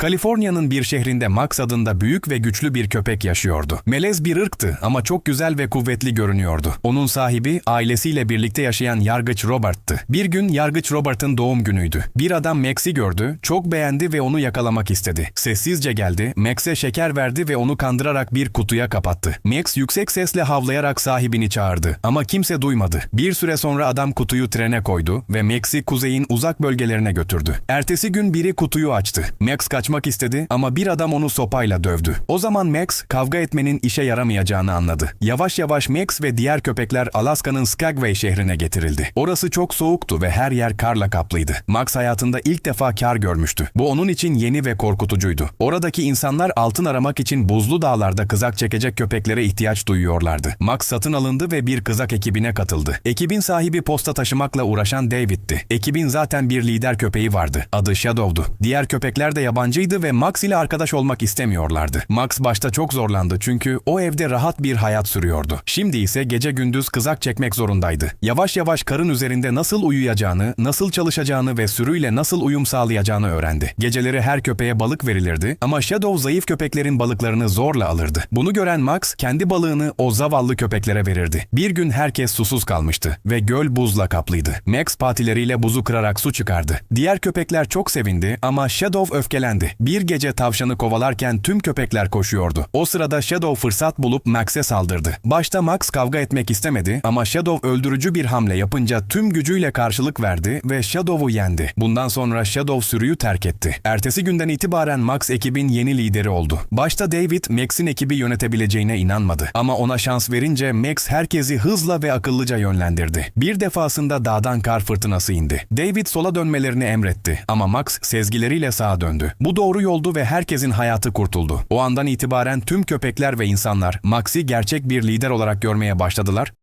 Kaliforniya'nın bir şehrinde Max adında büyük ve güçlü bir köpek yaşıyordu. Melez bir ırktı ama çok güzel ve kuvvetli görünüyordu. Onun sahibi ailesiyle birlikte yaşayan Yargıç Robert'tı. Bir gün Yargıç Robert'ın doğum günüydü. Bir adam Max'i gördü, çok beğendi ve onu yakalamak istedi. Sessizce geldi, Max'e şeker verdi ve onu kandırarak bir kutuya kapattı. Max yüksek sesle havlayarak sahibini çağırdı ama kimse duymadı. Bir süre sonra adam kutuyu trene koydu ve Max'i kuzeyin uzak bölgelerine götürdü. Ertesi gün biri kutuyu açtı. Max kaçmak istedi ama bir adam onu sopayla dövdü. O zaman Max kavga etmenin işe yaramayacağını anladı. Yavaş yavaş Max ve diğer köpekler Alaska'nın Skagway şehrine getirildi. Orası çok soğuktu ve her yer karla kaplıydı. Max hayatında ilk defa kar görmüştü. Bu onun için yeni ve korkutucuydu. Oradaki insanlar altın aramak için buzlu dağlarda kızak çekecek köpeklere ihtiyaç duyuyorlardı. Max satın alındı ve bir kızak ekibine katıldı. Ekibin sahibi posta taşımakla uğraşan David'ti. Ekibin zaten bir lider köpeği vardı. Adı Shadow'du. Diğer köpekler de yabancıydı ve Max ile arkadaş olmak istemiyorlardı. Max başta çok zorlandı çünkü o evde rahat bir hayat sürüyordu. Şimdi ise gece gündüz kızak çekmek zorundaydı. Yavaş yavaş karın üzerinde nasıl uyuyacağını, nasıl çalışacağını ve sürüyle nasıl uyum sağlayacağını öğrendi. Geceleri her köpeğe balık verilirdi ama Shadow zayıf köpeklerin balıklarını zorla alırdı. Bunu gören Max kendi balığını o zavallı köpeklere verirdi. Bir gün herkes susuz kalmıştı ve göl buzla kaplıydı. Max patileriyle buzu kırarak su çıkardı. Diğer köpekler çok sevindi ama Shadow öfkelendi. Bir gece tavşanı kovalarken tüm köpekler koşuyordu. O sırada Shadow fırsat bulup Max'e saldırdı. Başta Max kavga etmek istemedi ama Shadow öldürücü bir hamle yapınca tüm gücüyle karşılık verdi ve Shadow'u yendi. Bundan sonra Shadow sürüyü terk etti. Ertesi günden itibaren Max ekibin yeni lideri oldu. Başta David Max'in ekibi yönetebileceğine inanmadı. Ama ona şans verince Max herkesi hızla ve akıllıca yönlendirdi. Bir defasında dağdan kar fırtınası indi. David sola dönmelerini emretti ama Max sezgileriyle sağa döndü. Bu doğru yoldu ve herkesin hayatı kurtuldu. O andan itibaren tüm köpekler ve insanlar Max'i gerçek bir lider olarak görmeye başladılar